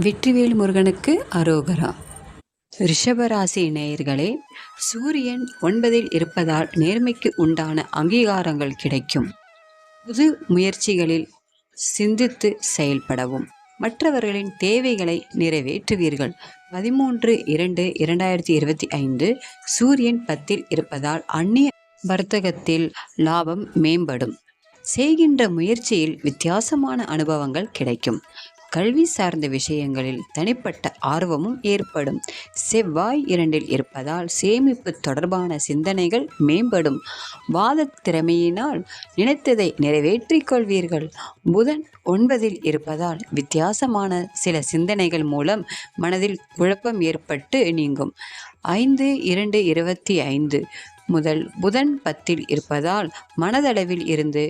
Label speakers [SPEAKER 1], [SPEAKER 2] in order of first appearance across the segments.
[SPEAKER 1] வெற்றிவேல் முருகனுக்கு அரோகரா. ரிஷபராசி நேயர்களே சூரியன் ஒன்பதில் இருப்பதால் நேர்மைக்கு உண்டான அங்கீகாரங்கள் கிடைக்கும். புது முயற்சிகளில் சிந்தித்து செயல்படவும். மற்றவர்களின் தேவைகளை நிறைவேற்றுவீர்கள். பதிமூன்று இரண்டு இரண்டாயிரத்தி இருபத்தி ஐந்து சூரியன் பத்தில் இருப்பதால் அந்நிய வர்த்தகத்தில் லாபம் மேம்படும். செய்கின்ற முயற்சியில் வித்தியாசமான அனுபவங்கள் கிடைக்கும். கல்வி சார்ந்த விஷயங்களில் தனிப்பட்ட ஆர்வமும் ஏற்படும். செவ்வாய் இரண்டில் இருப்பதால் சேமிப்பு தொடர்பான சிந்தனைகள் மேம்படும். வாத திறமையினால் நினைத்ததை நிறைவேற்றிக் கொள்வீர்கள். புதன் ஒன்பதில் இருப்பதால் வித்தியாசமான சில சிந்தனைகள் மூலம் மனதில் குழப்பம் ஏற்பட்டு நீங்கும். ஐந்து இரண்டு இருபத்தி ஐந்து முதல் புதன் பத்தில் இருப்பதால் மனதளவில் இருந்து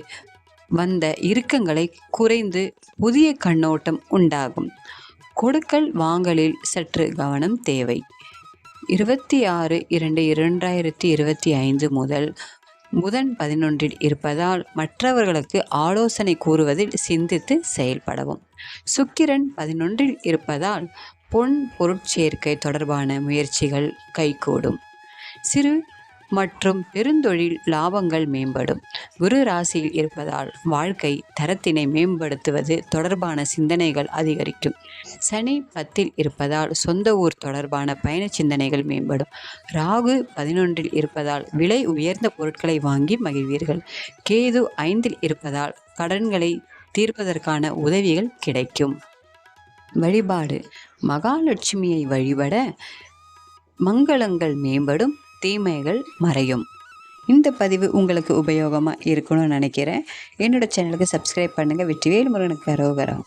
[SPEAKER 1] வந்த இறுக்கங்களை குறைந்து புதிய கண்ணோட்டம் உண்டாகும். கொடுக்கல் வாங்கலில் சற்று கவனம் தேவை. இருபத்தி ஆறு இரண்டு இரண்டாயிரத்தி இருபத்தி ஐந்து முதல் புதன் பதினொன்றில் இருப்பதால் மற்றவர்களுக்கு ஆலோசனை கூறுவதில் சிந்தித்து செயல்படவும். சுக்கிரன் பதினொன்றில் இருப்பதால் பொன் பொருட்சேர்க்கை தொடர்பான முயற்சிகள் கைகூடும். சிறு மற்றும் பெருந்தொழில் லாபங்கள் மேம்படும். குரு ராசியில் இருப்பதால் வாழ்க்கை தரத்தினை மேம்படுத்துவது தொடர்பான சிந்தனைகள் அதிகரிக்கும். சனி பத்தில் இருப்பதால் சொந்த ஊர் தொடர்பான பயண சிந்தனைகள் மேம்படும். ராகு பதினொன்றில் இருப்பதால் விலை உயர்ந்த பொருட்களை வாங்கி மகிழ்வீர்கள். கேது ஐந்தில் இருப்பதால் கடன்களை தீர்ப்பதற்கான உதவிகள் கிடைக்கும். வழிபாடு. மகாலட்சுமியை வழிபட மங்களங்கள் மேம்படும் தீமைகள் மறையும். இந்த பதிவு உங்களுக்கு உபயோகமாக இருக்கணும்னு நினைக்கிறேன். என்னோடய சேனலுக்கு சப்ஸ்கிரைப் பண்ணுங்கள் வெற்றிவேல் முருகனுக்கு அரோகரம்